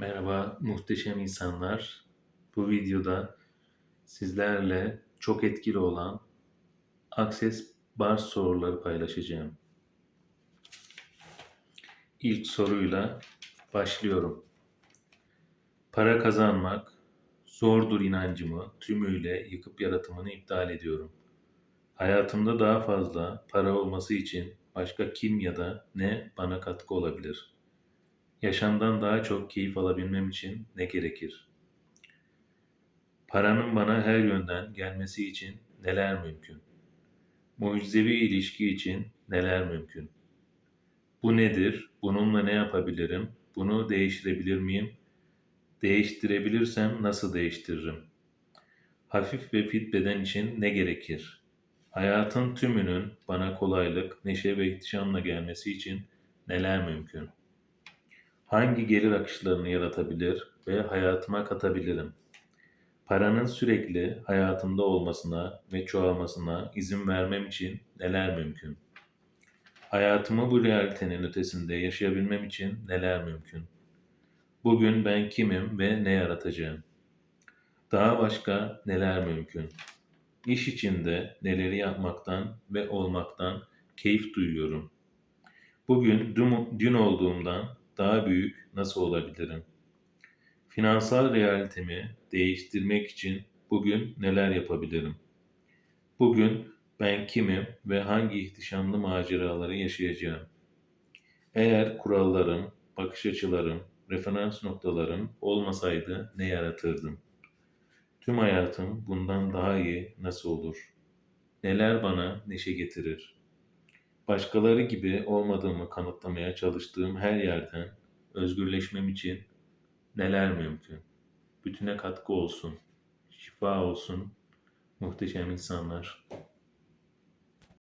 Merhaba muhteşem insanlar. Bu videoda sizlerle çok etkili olan Access Bar soruları paylaşacağım. İlk soruyla başlıyorum. Para kazanmak zordur inancımı tümüyle yıkıp yaratımını iptal ediyorum. Hayatımda daha fazla para olması için başka kim ya da ne bana katkı olabilir? Yaşamdan daha çok keyif alabilmem için ne gerekir? Paranın bana her yönden gelmesi için neler mümkün? Mucizevi ilişki için neler mümkün? Bu nedir? Bununla ne yapabilirim? Bunu değiştirebilir miyim? Değiştirebilirsem nasıl değiştiririm? Hafif ve fit beden için ne gerekir? Hayatın tümünün bana kolaylık, neşe ve ihtişamla gelmesi için neler mümkün? Hangi gelir akışlarını yaratabilir ve hayatıma katabilirim? Paranın sürekli hayatımda olmasına ve çoğalmasına izin vermem için neler mümkün? Hayatımı bu realitenin ötesinde yaşayabilmem için neler mümkün? Bugün ben kimim ve ne yaratacağım? Daha başka neler mümkün? İş içinde neleri yapmaktan ve olmaktan keyif duyuyorum. Bugün dün, dün olduğumdan daha büyük nasıl olabilirim? Finansal realitemi değiştirmek için bugün neler yapabilirim? Bugün ben kimim ve hangi ihtişamlı maceraları yaşayacağım? Eğer kurallarım, bakış açılarım, referans noktalarım olmasaydı ne yaratırdım? Tüm hayatım bundan daha iyi nasıl olur? Neler bana neşe getirir? Başkaları gibi olmadığımı kanıtlamaya çalıştığım her yerden özgürleşmem için neler mümkün? Bütüne katkı olsun, şifa olsun muhteşem insanlar.